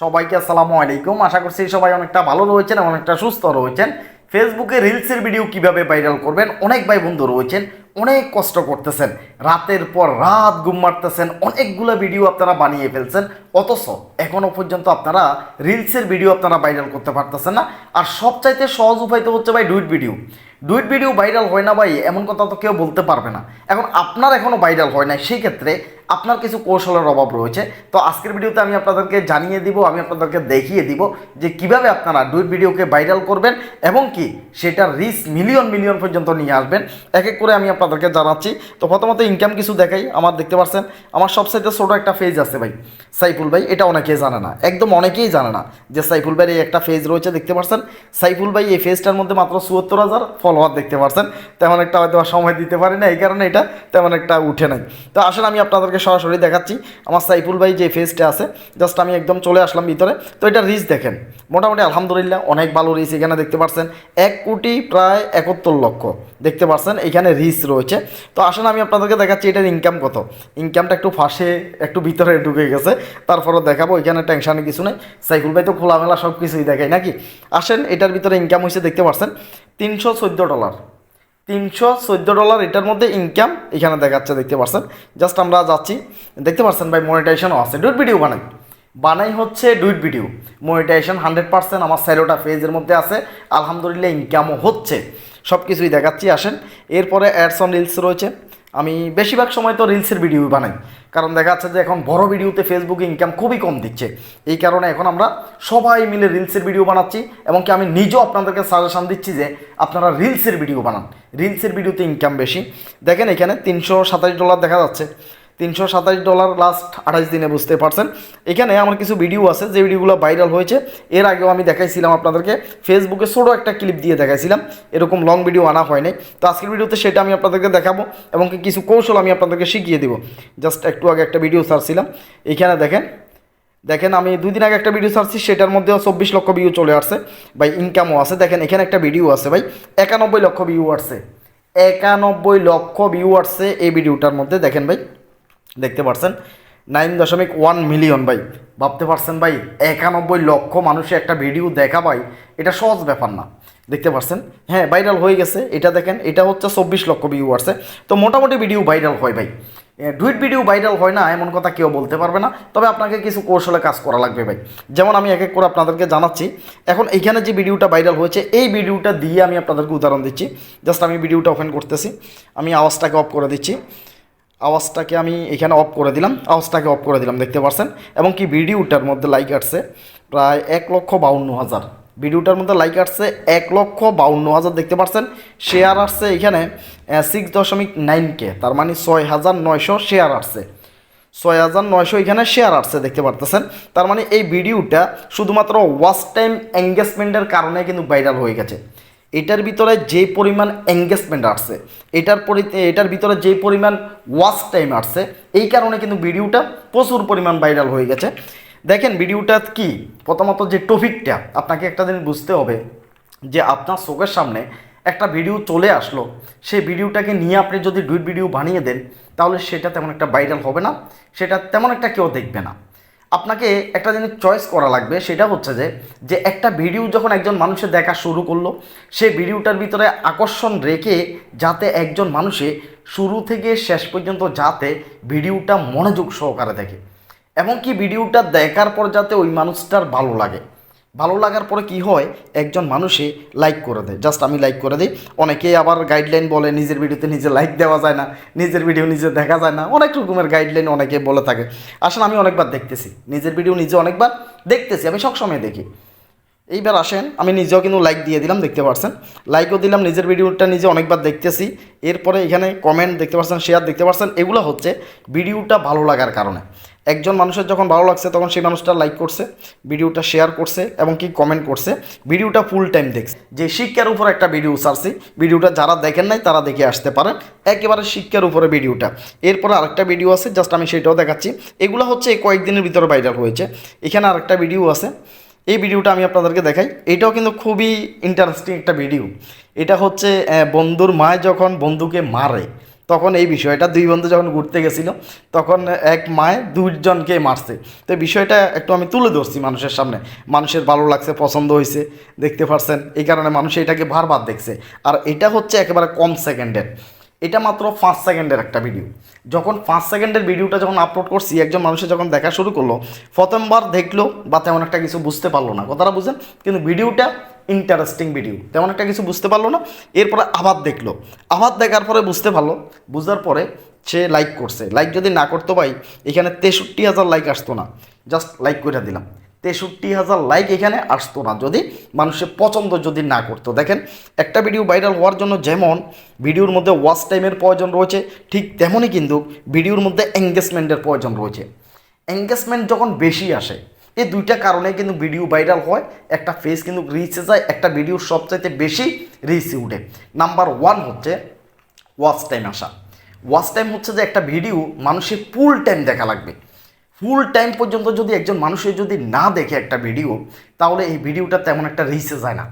সবাইকে আসসালামু আলাইকুম। আশা করছি সবাই অনেকটা ভালো রয়েছেন এবং অনেকটা সুস্থ রয়েছেন। ফেসবুকে রিলসের ভিডিও কীভাবে ভাইরাল করবেন, অনেক ভাই বন্ধু রয়েছেন, অনেক কষ্ট করতেছেন, রাতের পর রাত ঘুম মারতেছেন, অনেকগুলো ভিডিও আপনারা বানিয়ে ফেলছেন, অথচ এখনও পর্যন্ত আপনারা রিলসের ভিডিও আপনারা ভাইরাল করতে পারতেছেন না। আর সবচাইতে সহজ উপায় তো হচ্ছে ভাই duet video. Duet video viral হয় না ভাই, এমন কথা তো কেউ বলতে পারবে না। এখন আপনার এখনও ভাইরাল হয় না সেই ক্ষেত্রে আপনার কিছু কৌশলের অভাব রয়েছে। তো আজকের ভিডিওতে আমি আপনাদেরকে জানিয়ে দিব, আমি আপনাদেরকে দেখিয়ে দিব যে কীভাবে আপনারা ডুইট ভিডিওকে ভাইরাল করবেন এবং কি সেটা রিচ মিলিয়ন মিলিয়ন পর্যন্ত নিয়ে আসবেন। এক এক করে আমি আপনাদেরকে জানাচ্ছি। তো প্রথমত ইনকাম কিছু দেখাই। আমার দেখতে পাচ্ছেন আমার সবসাইতে ছোটো একটা ফেজ আছে ভাই, সাইফুল ভাই। এটা অনেকেই জানে না, একদম অনেকেই জানে না যে সাইফুল ভাইয়ের এই একটা ফেজ রয়েছে, দেখতে পাচ্ছেন সাইফুল ভাই এই ফেজটার মধ্যে মাত্র চুয়াত্তর হাজার ফলোয়ার দেখতে পাচ্ছেন তেমন একটা হয়তো সময় দিতে পারি না, এই কারণে এটা তেমন একটা উঠে নাই। তো আসলে আমি আপনাদেরকে সরাসরি দেখাচ্ছি। আমার সাইফুল ভাই যে ফেজটা আছে জাস্ট আমি একদম চলে আসলাম ভিতরে। তো এটা রিচ দেখেন। মোটামুটি আলহামদুলিল্লাহ অনেক ভালো রিচ এখানে দেখতে পাচ্ছেন এক কোটি প্রায় একাত্তর লক্ষ। দেখতে পাচ্ছেন এখানে রিচ রয়েছে। তো আসলে আমি আপনাদেরকে দেখাচ্ছি এটার ইনকাম কত। ইনকামটা একটু ফাঁসে, একটু ভিতরে ঢুকে গেছে। তারপরে দেখাবো, এখানে টেনশানে কিছু নেই। সাইফুল ভাই তো খোলামেলা সব কিছুই দেখায় নাকি? আসেন, এটার ভিতরে ইনকাম হয়েছে, দেখতে পাচ্ছেন তিনশো চোদ্দ ডলার তিনশো চোদ্দ ডলার এটার মধ্যে ইনকাম এখানে দেখাচ্ছে, দেখতে পারছেন? জাস্ট আমরা যাচ্ছি। দেখতে পারছেন ভাই মনিটাইজেশনও আছে। ডুইট ভিডিও বানাই। বানাই হচ্ছে duet video monetization hundred percent আমার স্যালোটা ফেজের মধ্যে আছে। আলহামদুলিল্লাহ ইনকামও হচ্ছে। সব কিছুই দেখাচ্ছি, আসেন। এরপরে অ্যাডস অন রিলস রয়েছে। আমি বেশিরভাগ সময় তো রিলসের ভিডিও বানাই। কারণ দেখা যাচ্ছে যে এখন বড় ভিডিওতে ফেসবুক ইনকাম খুবই কম দিচ্ছে। এই কারণে এখন আমরা সবাই মিলে রিলসের ভিডিও বানাচ্ছি এবং কি আমি নিজেও আপনাদেরকে সাজেশান দিচ্ছি যে আপনারা রিলসের ভিডিও বানান। রিলসের ভিডিওতে ইনকাম বেশি। দেখেন এখানে তিনশো সাতাশ ডলার দেখা যাচ্ছে। তিনশো সাতাশ ডলার লাস্ট আঠাশ দিনে, বুঝতে পারছেন? এখানে আমার কিছু ভিডিও আছে, যে ভিডিওগুলো ভাইরাল হয়েছে, এর আগেও আমি দেখাইছিলাম আপনাদেরকে। ফেসবুকে ছোটো একটা ক্লিপ দিয়ে দেখাইছিলাম, এরকম লং ভিডিও আনা হয়নি তো আজকের ভিডিওতে সেটা আমি আপনাদেরকে দেখাবো এবং কিছু কৌশল আমি আপনাদেরকে শিখিয়ে দেবো। জাস্ট একটু আগে একটা ভিডিও ছাড়ছিলাম। এখানে দেখেন দেখেন আমি দুই দিন আগে একটা ভিডিও ছাড়ছি, সেটার মধ্যেও চব্বিশ লক্ষ ভিউ চলে আসছে। ভাই ইনকামও আছে। দেখেন, এখানে একটা ভিডিও আছে ভাই, একানব্বই লক্ষ ভিউ আসছে। একানব্বই লক্ষ ভিউ আসছে এই ভিডিওটার মধ্যে। দেখেন ভাই দেখতে পাচ্ছেন নাইন দশমিক ওয়ান মিলিয়ন ভাই। ভাবতে পারছেন ভাই, একানব্বই লক্ষ মানুষে একটা ভিডিও দেখা ভাই, এটা সহজ ব্যাপার না। দেখতে পাচ্ছেন হ্যাঁ ভাইরাল হয়ে গেছে, এটা দেখেন, এটা হচ্ছে চব্বিশ লক্ষ ভিউ আসছে তো মোটামুটি ভিডিও ভাইরাল হয় ভাই। ডুইট ভিডিও ভাইরাল হয় না, এমন কথা কেউ বলতে পারবে না। তবে আপনাকে কিছু কৌশলে কাজ করা লাগবে ভাই। যেমন আমি এক এক করে আপনাদেরকে জানাচ্ছি। এখন এইখানে যে ভিডিওটা ভাইরাল হয়েছে, এই ভিডিওটা দিয়ে আমি আপনাদেরকে উদাহরণ দিচ্ছি। জাস্ট আমি ভিডিওটা ওপেন করতেছি। আমি আওয়াজটাকে অফ করে দিচ্ছি। আওয়াজটাকে আমি এখানে অফ করে দিলাম, আওয়াজটাকে অফ করে দিলাম, দেখতে পাচ্ছেন এবং কি ভিডিওটার মধ্যে লাইক আসছে প্রায় এক লক্ষ বাউন্ন হাজার। ভিডিওটার মধ্যে লাইক আসছে এক লক্ষ বাউন্ন হাজার, দেখতে পাচ্ছেন শেয়ার আসছে এখানে সিক্স দশমিক নাইন কে, তার মানে ছয় হাজার নয়শো শেয়ার আসছে। ছয় হাজার নয়শো এখানে শেয়ার আসছে, দেখতে পারতেছেন? তার মানে এই ভিডিওটা শুধুমাত্র ওয়াচ টাইম এঙ্গেজমেন্টের কারণে কিন্তু ভাইরাল হয়ে গেছে। এটার ভিতরে যে পরিমাণ এঙ্গেজমেন্ট আসছে, এটার পরি, এটার ভিতরে যে পরিমাণ ওয়াচ টাইম আসছে, এই কারণে কিন্তু ভিডিওটা প্রচুর পরিমাণ ভাইরাল হয়ে গেছে। দেখেন ভিডিওটা কি? প্রথমত যে টপিকটা, আপনাকে একটা দিন বুঝতে হবে যে আপনার চোখের সামনে একটা ভিডিও চলে আসলো, সেই ভিডিওটাকে নিয়ে আপনি যদি ডুইট ভিডিও বানিয়ে দেন, তাহলে সেটা তেমন একটা ভাইরাল হবে না, সেটা তেমন একটা কেউ দেখবে না। আপনাকে একটা জিনিস চয়েস করা লাগবে, সেটা হচ্ছে যে যে একটা ভিডিও যখন একজন মানুষে দেখা শুরু করল, সে ভিডিওটার ভিতরে আকর্ষণ রেখে যাতে একজন মানুষে শুরু থেকে শেষ পর্যন্ত যাতে ভিডিওটা মনোযোগ সহকারে দেখে। এমনকি ভিডিওটা দেখার পর যাতে ওই মানুষটার ভালো লাগে। ভালো লাগার পরে কি হয়? একজন মানুষে লাইক করে দেয়। জাস্ট আমি লাইক করে দিই। অনেকেই আবার গাইডলাইন বলে, নিজের ভিডিওতে নিজে লাইক দেওয়া যায় না, নিজের ভিডিও নিজে দেখা যায় না। অনেক রকমের গাইডলাইন অনেকে বলে থাকে। আসলে আমি অনেকবার দেখতেছি। নিজের ভিডিও নিজে অনেকবার দেখতেছি, আমি সবসময় দেখি। এইবার আসেন, আমি নিজেও কিন্তু লাইক দিয়ে দিলাম, দেখতে পাচ্ছেন লাইকও দিলাম, নিজের ভিডিওটা নিজে অনেকবার দেখতেছি। এরপরে এখানে কমেন্ট দেখতে পাচ্ছেন শেয়ার দেখতে পাচ্ছেন এগুলো হচ্ছে ভিডিওটা ভালো লাগার কারণে। একজন মানুষের যখন ভালো লাগছে, তখন সেই মানুষটা লাইক করছে, ভিডিওটা শেয়ার করছে এবং কি কমেন্ট করছে। ভিডিওটা ফুল টাইম দেখছে। যে শিক্ষার উপর একটা ভিডিও ছাড়ছি, ভিডিওটা যারা দেখেন নাই, তারা দেখে আসতে পারেন। একেবারে শিক্ষার উপরে ভিডিওটা। এরপরে আরেকটা ভিডিও আছে জাস্ট আমি সেটাও দেখাচ্ছি। এগুলো হচ্ছে কয়েকদিনের ভিতরে ভাইরাল হয়েছে। এখানে আরেকটা ভিডিও আছে। এই ভিডিওটা আমি আপনাদেরকে দেখাই। এটাও কিন্তু খুবই ইন্টারেস্টিং একটা ভিডিও এটা হচ্ছে বন্ধুর মা যখন বন্ধুকে মারে তখন এই বিষয়টা দুই বন্ধু যখন ঘুরতে গেছিল, তখন এক মায় দুইজনকে মারছে। তো বিষয়টা একটু আমি তুলে ধরছি মানুষের সামনে। মানুষের ভালো লাগছে, পছন্দ হয়েছে, দেখতে পারছেন। এই কারণে মানুষ এটাকে বারবার দেখছে। আর এটা হচ্ছে একেবারে কম সেকেন্ডের। এটা মাত্র পাঁচ সেকেন্ডের একটা ভিডিও যখন পাঁচ সেকেন্ডের ভিডিওটা যখন আপলোড করছি, একজন মানুষের যখন দেখা শুরু করল, প্রথমবার দেখল বা তেমন একটা কিছু বুঝতে পারল না। কথাটা বুঝেন কিন্তু ভিডিওটা ইন্টারেস্টিং ভিডিও তেমন একটা কিছু বুঝতে পারল না, এরপরে আবার দেখল। আবার দেখার পরে বুঝতে পারল, বুঝার পরে সে লাইক করছে। লাইক যদি না করতো ভাই, এখানে তেষট্টি হাজার লাইক আসতো না। জাস্ট লাইক করে দিলাম। তেষট্টি হাজার লাইক এখানে আসতো না। যদি মানুষের পছন্দ যদি না করতো। দেখেন, একটা ভিডিও ভাইরাল হওয়ার জন্য যেমন ভিডিওর মধ্যে ওয়াচ টাইমের প্রয়োজন রয়েছে, ঠিক তেমনই কিন্তু ভিডিওর মধ্যে এঙ্গেজমেন্টের প্রয়োজন রয়েছে। এঙ্গেজমেন্ট যখন বেশি আসে এই দুইটা কারণে কিন্তু ভিডিও ভাইরাল হয়, একটা ফেস কিন্তু রিচে যায়, একটা ভিডিও সবচাইতে বেশি রিচে উঠে। নাম্বার ওয়ান হচ্ছে ওয়াচ টাইম আসা। ওয়াচ টাইম হচ্ছে যে একটা ভিডিও মানুষের ফুল টাইম দেখা লাগবে। ফুল টাইম পর্যন্ত যদি একজন মানুষের যদি না দেখে একটা ভিডিও তাহলে এই ভিডিওটা তেমন একটা রিচে যায় না।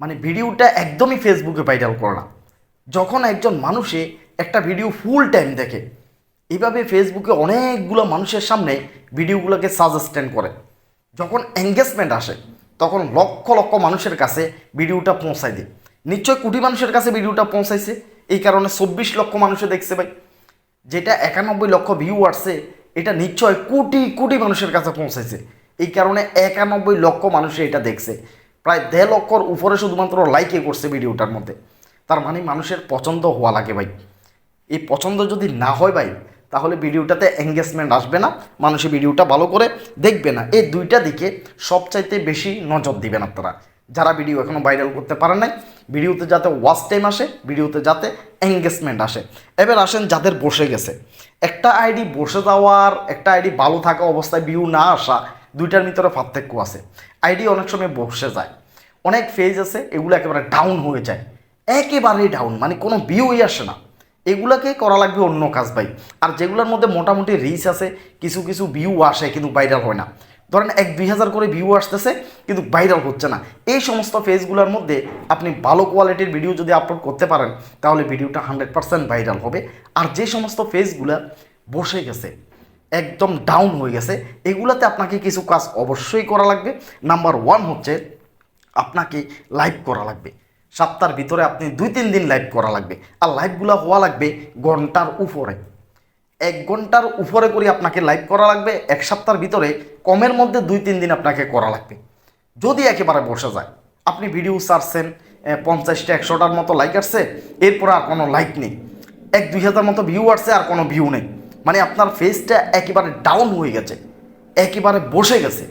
মানে ভিডিওটা একদমই ফেসবুকে ভাইরাল করে না। যখন একজন মানুষে একটা ভিডিও ফুল টাইম দেখে এইভাবে ফেসবুকে অনেকগুলো মানুষের সামনে ভিডিওগুলোকে সাজেস্টেন্ড করে। যখন এঙ্গেজমেন্ট আসে, তখন লক্ষ লক্ষ মানুষের কাছে ভিডিওটা পৌঁছায় দেয়। নিশ্চয় কোটি মানুষের কাছে ভিডিওটা পৌঁছাইছে, এই কারণে চব্বিশ লক্ষ মানুষে দেখছে ভাই। যেটা একানব্বই লক্ষ ভিউ আসছে এটা নিশ্চয় কোটি কোটি মানুষের কাছে পৌঁছাইছে। এই কারণে একানব্বই লক্ষ মানুষে এটা দেখছে। প্রায় দেড় লক্ষর উপরে শুধুমাত্র লাইকে করছে ভিডিওটার মধ্যে। তার মানে মানুষের পছন্দ হওয়া লাগে ভাই। এই পছন্দ যদি না হয় ভাই তাহলে ভিডিওটাতে এঙ্গেজমেন্ট আসবে না মানুষের ভিডিওটা ভালো করে দেখবে না। এই দুইটা দিকে সবচাইতে বেশি নজর দিবেন আপনারা। যারা ভিডিও এখনও ভাইরাল করতে পারেন নাই, ভিডিওতে যাতে ওয়াচ টাইম আসে, ভিডিওতে যাতে এঙ্গেজমেন্ট আসে। এবার আসেন যাদের বসে গেছে। একটা আইডি বসে যাওয়ার, একটা আইডি ভালো থাকা অবস্থায় ভিউ না আসা, দুইটার ভিতরে পার্থক্য আছে। আইডি অনেক সময় বসে যায়। অনেক ফেজ আছে, এগুলো একেবারে ডাউন হয়ে যায়। একেবারেই ডাউন মানে কোনো ভিউই আসে না। এগুলাকে করা লাগবে অন্য কাজ ভাই। আর যেগুলোর মধ্যে মোটামুটি রিচ আছে, কিছু কিছু ভিউ আসে কিন্তু ভাইরাল হয় না। ধরেন এক দুই হাজার করে ভিউ আসতেছে, কিন্তু ভাইরাল হচ্ছে না। এই সমস্ত ফেজগুলোর মধ্যে আপনি ভালো কোয়ালিটির ভিডিও যদি আপলোড করতে পারেন, তাহলে ভিডিওটা হান্ড্রেড পার্সেন্ট ভাইরাল হবে। আর যে সমস্ত ফেজগুলো বসে গেছে, একদম ডাউন হয়ে গেছে, এগুলাতে আপনাকে কিছু কাজ অবশ্যই করা লাগবে। নাম্বার ওয়ান হচ্ছে, আপনাকে লাইভ করা লাগবে। সপ্তাহের ভিতরে আপনি দুই তিন দিন লাইভ করা লাগবে। আর লাইভগুলো হওয়া লাগবে ঘণ্টার উপরে। এক ঘণ্টার উপরে করে আপনাকে লাইভ করা লাগবে এক সপ্তাহের ভিতরে কমের মধ্যে দুই তিন দিন আপনাকে করা লাগবে। যদি একেবারে বসে যায় আপনি ভিডিও এ, পঞ্চাশটা একশোটার মতো লাইক আসছে এরপর আর কোনো লাইক নেই। এক দুই হাজার মতো ভিউ আসছে আর কোনো ভিউ নেই। মানে আপনার ফেসটা একেবারে ডাউন হয়ে গেছে একেবারে বসে গেছে।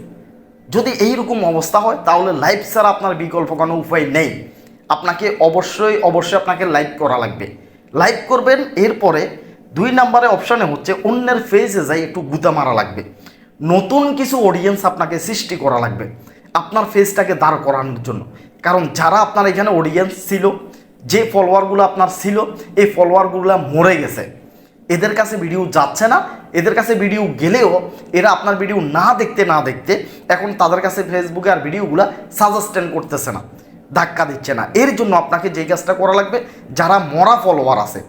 যদি এইরকম অবস্থা হয় তাহলে লাইভ ছাড়া আপনার বিকল্প কোনো উপায় নেই। আপনাকে অবশ্যই অবশ্যই আপনাকে লাইক করা লাগবে। লাইক করবেন, এরপরে দুই নম্বরে অপশানে হচ্ছে অন্যের ফেসে যাই একটু গুতা মারা লাগবে। নতুন কিছু অডিয়েন্স আপনাকে সৃষ্টি করা লাগবে আপনার ফেসটাকে দাঁড় করানোর জন্য। কারণ যারা আপনার এখানে অডিয়েন্স ছিল, যে ফলোয়ারগুলো আপনার ছিল, এই ফলোয়ারগুলো মরে গেছে। এদের কাছে ভিডিও যাচ্ছে না, এদের কাছে ভিডিও গেলেও এরা আপনার ভিডিও না দেখতে না দেখতে এখন তাদের কাছে ফেসবুকে আর ভিডিওগুলো সাজেস্টেন্ড করতেছে না। ধাক্কা দিচ্ছে না। এর জন্য আপনাকে যে কাজটা করা লাগবে, যারা মরা ফলোয়ার আছে,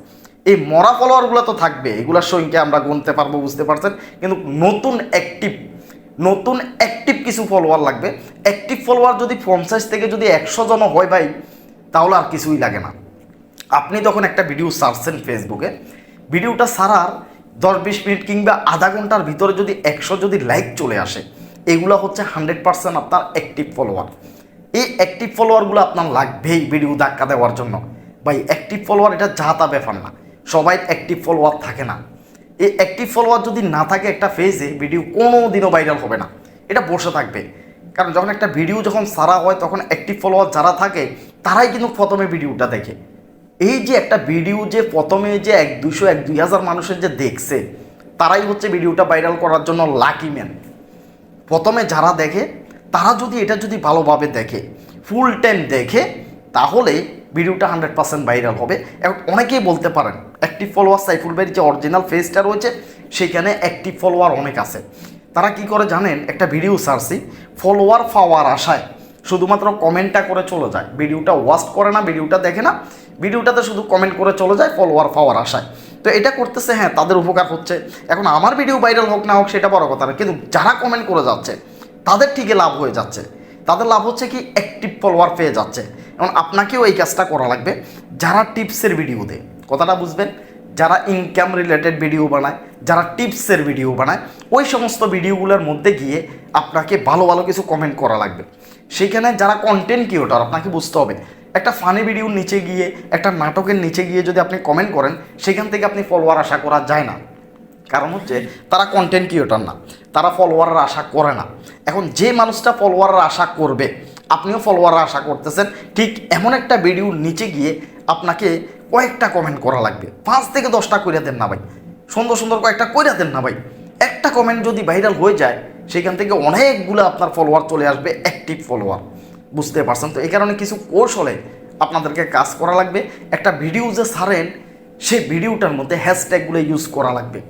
এই মরা ফলোয়ারগুলো তো থাকবে, এগুলোর সংখ্যা আমরা গুনতে পারব, বুঝতে পারছেন? কিন্তু নতুন অ্যাক্টিভ নতুন অ্যাক্টিভ কিছু ফলোয়ার লাগবে। অ্যাক্টিভ ফলোয়ার যদি পঞ্চাশ থেকে যদি একশো জন হয় ভাই, তাহলে আর কিছুই লাগে না। আপনি তখন একটা ভিডিও সারছেন ফেসবুকে ভিডিওটা সারার দশ বিশ মিনিট কিংবা আধা ঘণ্টার ভিতরে যদি একশো যদি লাইক চলে আসে, এগুলো হচ্ছে হান্ড্রেড পার্সেন্ট আপনার অ্যাক্টিভ ফলোয়ার এই অ্যাক্টিভ ফলোয়ারগুলো আপনার লাগবেই ভিডিও ধাক্কা দেওয়ার জন্য। ভাই অ্যাক্টিভ ফলোয়ার এটা যা তা ব্যাপার না। সবাই অ্যাক্টিভ ফলোয়ার থাকে না। এই অ্যাক্টিভ ফলোয়ার যদি না থাকে একটা ফেজে ভিডিও কোনো দিনও ভাইরাল হবে না। এটা বসে থাকবে। কারণ যখন একটা ভিডিও যখন সারা হয়, তখন অ্যাক্টিভ ফলোয়ার যারা থাকে, তারাই কিন্তু প্রথমে ভিডিওটা দেখে। এই যে একটা ভিডিও যে প্রথমে যে এক দুশো, এক দুই হাজার মানুষের যে দেখছে, তারাই হচ্ছে ভিডিওটা ভাইরাল করার জন্য লাকি ম্যান প্রথমে যারা দেখে তারা যদি এটা যদি ভালোভাবে দেখে ফুল টাইম দেখে, তাহলে ভিডিওটা হান্ড্রেড পার্সেন্ট ভাইরাল হবে। এখন অনেকেই বলতে পারেন অ্যাক্টিভ ফলোয়ার সাইফুল ভাইয়ের যে অরিজিনাল ফেসটা রয়েছে, সেখানে অ্যাক্টিভ ফলোয়ার অনেক আছে। তারা কি করে জানেন? একটা ভিডিও সার্চি ফলোয়ার পাওয়ার আশায় শুধুমাত্র কমেন্টটা করে চলে যায়। ভিডিওটা ওয়াচ করে না, ভিডিওটা দেখে না, ভিডিওটাতে শুধু কমেন্ট করে চলে যায় ফলোয়ার পাওয়ার আশায়। তো এটা করতেছে হ্যাঁ তাদের উপকার হচ্ছে। এখন আমার ভিডিও ভাইরাল হোক না হোক, সেটা বড় কথা না। কিন্তু যারা কমেন্ট করে যাচ্ছে তাদের ঠিকই লাভ হয়ে যাচ্ছে। তাদের লাভ হচ্ছে কি অ্যাক্টিভ ফলোয়ার পেয়ে যাচ্ছে। এবং আপনাকেও এই কাজটা করা লাগবে। যারা টিপসের ভিডিও দেয়, কথাটা বুঝবেন? যারা ইনকাম রিলেটেড ভিডিও বানায়, যারা টিপসের ভিডিও বানায়, ওই সমস্ত ভিডিওগুলোর মধ্যে গিয়ে আপনাকে ভালো ভালো কিছু কমেন্ট করা লাগবে। সেইখানে যারা কন্টেন্ট ক্রিয়েটর আপনাকে বুঝতে হবে, একটা ফানি ভিডিওর নিচে গিয়ে, একটা নাটকের নিচে গিয়ে যদি আপনি কমেন্ট করেন, সেখান থেকে আপনি ফলোয়ার আশা করা যায় না। কারণ হচ্ছে তারা কন্টেন্ট ক্রিয়েটর না, তারা ফলোয়ারের আশা করে না। এখন যে মানুষটা ফলোয়ারের আশা করবে, আপনিও ফলোয়ারের আশা করতেছেন, ঠিক এমন একটা ভিডিওর নিচে গিয়ে আপনাকে কয়েকটা কমেন্ট করা লাগবে। পাঁচ থেকে দশটা করে দেন না ভাই। সুন্দর সুন্দর কয়েকটা করে দেন না ভাই। একটা কমেন্ট যদি ভাইরাল হয়ে যায়, সেখান থেকে অনেকগুলো আপনার ফলোয়ার চলে আসবে অ্যাক্টিভ ফলোয়ার বুঝতে পারছেন তো? এই কারণে কিছু কৌশলে আপনাদেরকে কাজ করা লাগবে। একটা ভিডিও যে সারেন সেই ভিডিওটার মধ্যে হ্যাশট্যাগুলো ইউজ করা লাগবে।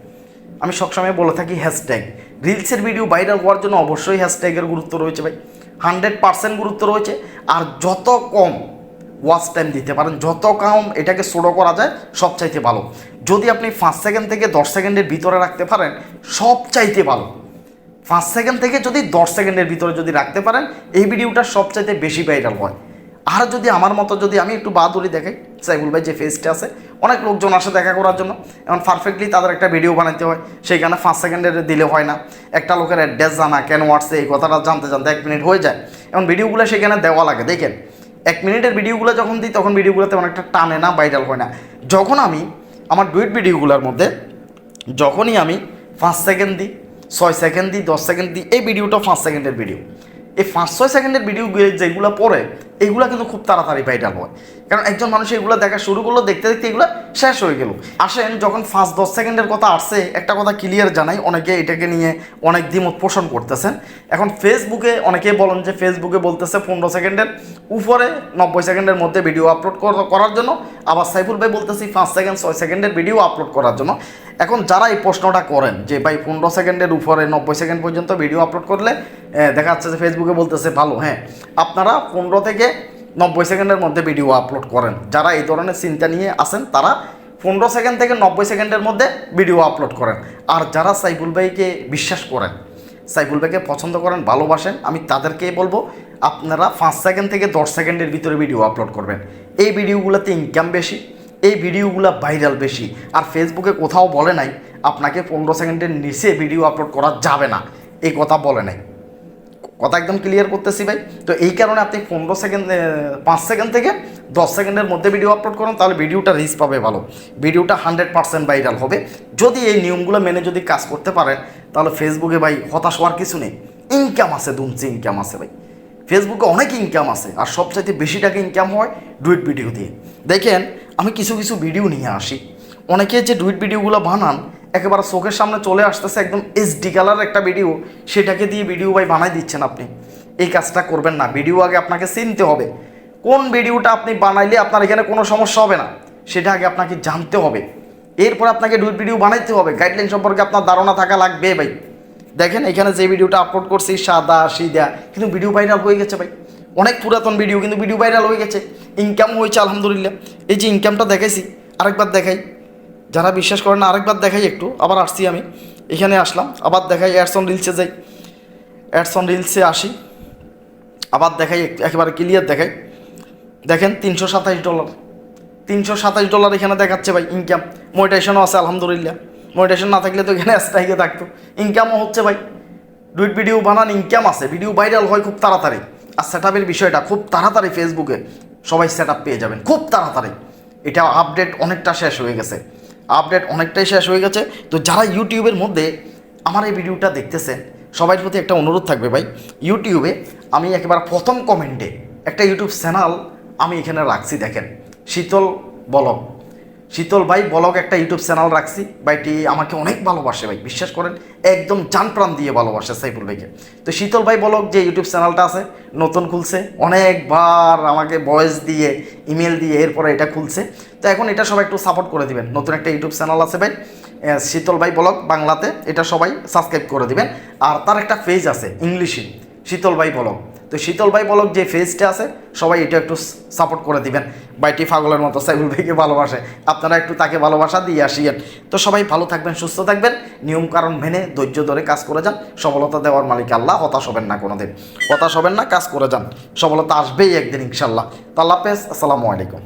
আমি সবসময় বলে থাকি হ্যাশট্যাগ রিলসের ভিডিও ভাইরাল হওয়ার জন্য অবশ্যই হ্যাশট্যাগের গুরুত্ব রয়েছে ভাই। হান্ড্রেড পার্সেন্ট গুরুত্ব রয়েছে। আর যত কম ওয়াচ টাইম দিতে পারেন, যত কম এটাকে ছোটো করা যায় সব চাইতে ভালো। যদি আপনি পাঁচ সেকেন্ড থেকে দশ সেকেন্ডের ভিতরে রাখতে পারেন সব চাইতে ভালো। পাঁচ সেকেন্ড থেকে যদি দশ সেকেন্ডের ভিতরে যদি রাখতে পারেন, এই ভিডিওটা সবচাইতে বেশি ভাইরাল হয়। আর যদি আমার মতো যদি আমি একটু বাহাদুরি দেখাই সাইবুল ভাই যে ফেসটা আছে, অনেক লোকজন আসে দেখা করার জন্য। এখন পারফেক্টলি তাদের একটা ভিডিও বানাতে হয়, সেইখানে পাঁচ সেকেন্ডের দিলে হয় না। একটা লোকের অ্যাড্রেস জানা, কেন হোয়াটসে এই কথাটা জানতে জানতে এক মিনিট হয়ে যায়। এখন ভিডিওগুলো সেখানে দেওয়া লাগে, দেখেন। এক মিনিটের ভিডিওগুলো যখন দিই, তখন ভিডিওগুলোতে অনেকটা টানে না ভাইরাল হয় না। যখন আমি আমার ডুইট ভিডিওগুলোর মধ্যে, যখনই আমি পাঁচ সেকেন্ড দিই, ছয় সেকেন্ড দিই, দশ সেকেন্ড দিই, এই ভিডিওটা পাঁচ সেকেন্ডের ভিডিও এই পাঁচ, ছয় সেকেন্ডের ভিডিও যেগুলো পড়ে এগুলো কিন্তু খুব তাড়াতাড়ি ভাইরাল হয়। কারণ একজন মানুষ এগুলো দেখা শুরু করল, দেখতে দেখতে এগুলো শেষ হয়ে গেল। আসেন, যখন ফার্স্ট দশ সেকেন্ডের কথা আসছে, একটা কথা ক্লিয়ার জানাই, অনেকে এটাকে নিয়ে অনেক দ্বিমত পোষণ করতেছেন। এখন ফেসবুকে অনেকেই বলেন যে ফেসবুকে বলতেছে পনেরো সেকেন্ডের উপরে, নব্বই সেকেন্ডের মধ্যে ভিডিও আপলোড করার জন্য। আবার সাইফুল ভাই বলতেছি পাঁচ সেকেন্ড ছয় সেকেন্ডের ভিডিও আপলোড করার জন্য। এখন যারা এই প্রশ্নটা করেন যে ভাই পনেরো সেকেন্ডের উপরে, নব্বই সেকেন্ড পর্যন্ত ভিডিও আপলোড করলে দেখা যাচ্ছে যে ফেসবুকে বলতেছে, ভালো হ্যাঁ আপনারা পনেরো থেকে নব্বই সেকেন্ডের মধ্যে ভিডিও আপলোড করেন। যারা এই ধরনের চিন্তা নিয়ে আসেন তারা পনেরো সেকেন্ড থেকে নব্বই সেকেন্ডের মধ্যে ভিডিও আপলোড করেন। আর যারা সাইফুল ভাইকে বিশ্বাস করেন, সাইফুল ভাইকে পছন্দ করেন, ভালোবাসেন, আমি তাদেরকেই বলব, আপনারা পাঁচ সেকেন্ড থেকে দশ সেকেন্ডের ভিতরে ভিডিও আপলোড করবেন। এই ভিডিওগুলোতে ইনকাম বেশি এই ভিডিওগুলো ভাইরাল বেশি। আর ফেসবুকে কোথাও বলে নাই, আপনাকে পনেরো সেকেন্ডের নিচে ভিডিও আপলোড করা যাবে না। এই কথা বলে নাই। কথা একদম ক্লিয়ার করতেছি ভাই। তো এই কারণে আপনি পনেরো সেকেন্ড পাঁচ সেকেন্ড থেকে দশ সেকেন্ডের মধ্যে ভিডিও আপলোড করেন, তাহলে ভিডিওটা রিচ পাবে ভালো। ভিডিওটা হান্ড্রেড পার্সেন্ট ভাইরাল হবে। যদি এই নিয়মগুলো মেনে যদি কাজ করতে পারেন, তাহলে ফেসবুকে ভাই হতাশ হওয়ার কিছু নেই। ইনকাম আছে দুমচি ইনকাম আছে ভাই। ফেসবুকে অনেক ইনকাম আছে, আর সবচাইতে বেশি টাকা ইনকাম হয় ডুইট ভিডিও দিয়ে। দেখেন, আমি কিছু কিছু ভিডিও নিয়ে আসি। অনেকে যে ডুইট ভিডিওগুলো বানান, একেবারে চোখের সামনে চলে আসতেছে একদম এইচডি কালার একটা ভিডিও সেটাকে দিয়ে ভিডিও ভাই বানাই দিচ্ছেন আপনি। এই কাজটা করবেন না ভিডিও আগে আপনাকে চিনতে হবে। কোন ভিডিওটা আপনি বানাইলে আপনার এখানে কোনো সমস্যা হবে না, সেটা আগে আপনাকে জানতে হবে। এরপর আপনাকে ডুইট ভিডিও বানাইতে হবে। গাইডলাইন সম্পর্কে আপনার ধারণা থাকা লাগবে ভাই। দেখেন এখানে যে ভিডিওটা আপলোড করছি, সাদা সিদা কিন্তু ভিডিও ভাইরাল হয়ে গেছে ভাই। অনেক পুরাতন ভিডিও কিন্তু ভিডিও ভাইরাল হয়ে গেছে। ইনকাম হয়েছে, আলহামদুলিল্লাহ। এই যে ইনকামটা দেখাইছি, আরেকবার দেখাই। যারা বিশ্বাস করেন না, আরেকবার দেখাই একটু। আবার আসছি আমি। এখানে আসলাম, আবার দেখাই অ্যাডসন রিলসে যাই। অ্যাডসন রিলসে আসি। আবার দেখাই একেবারে ক্লিয়ার দেখাই। দেখেন তিনশো সাতাইশ ডলার তিনশো সাতাশ ডলার এখানে দেখাচ্ছে ভাই ইনকাম মোটিভেশনও আছে, আলহামদুলিল্লাহ। মোটিভেশন না থাকলে তো এখানে স্ট্রাইকে থাকতো। ইনকামও হচ্ছে ভাই ডুইট ভিডিও বানান ইনকাম আছে ভিডিও ভাইরাল হয় খুব তাড়াতাড়ি। আর সেট আপের বিষয়টা খুব তাড়াতাড়ি ফেসবুকে সবাই সেট পেয়ে যাবেন, খুব তাড়াতাড়ি। এটা আপডেট অনেকটা শেষ হয়ে গেছে। আপডেট অনেকটাই শেষ হয়ে গেছে। তো যারা ইউটিউবের মধ্যে আমার এই ভিডিওটা দেখতেছেন সবার প্রতি একটা অনুরোধ থাকবে ভাই ইউটিউবে আমি একেবারে প্রথম কমেন্টে একটা ইউটিউব চ্যানেল আমি এখানে রাখছি, দেখেন। শীতল বলক। শীতল ভাই বলক একটা ইউটিউব চ্যানেল রাখছি। ভাইটি আমাকে অনেক ভালোবাসে ভাই, বিশ্বাস করেন, একদম জান প্রাণ দিয়ে ভালোবাসে সাইফুল ভাইকে। তো শীতল ভাই বলক যে ইউটিউব চ্যানেলটা আছে, নতুন খুলছে, অনেকবার আমাকে ভয়েস দিয়ে ইমেল দিয়ে এরপরে এটা খুলছে। তো এখন এটা সবাই একটু সাপোর্ট করে দিবেন। নতুন একটা ইউটিউব চ্যানেল আছে ভাই শীতল ভাই বলক বাংলাতে, এটা সবাই সাবস্ক্রাইব করে দিবেন। আর তার একটা পেজ আছে, ইংলিশে, শীতল ভাই বলক তো শীতল ভাই বলক যে ফেজটা আছে, সবাই এটা একটু সাপোর্ট করে দিবেন। বাইটি ফাগলের মতো সাইবুল ভাইকে ভালোবাসে। আপনারা একটু তাকে ভালোবাসা দিয়ে আসিয়েন। তো সবাই ভালো থাকবেন, সুস্থ থাকবেন। নিয়ম কারণ মেনে ধৈর্য ধরে কাজ করে যান। সফলতা দেওয়ার মালিক আল্লাহ, হতাশ হবেন না কোনোদিন। হতাশ হবেন না, কাজ করে যান। সফলতা আসবেই একদিন ইনশাল্লাহ তো আল্লাহ আসসালামু আলাইকুম।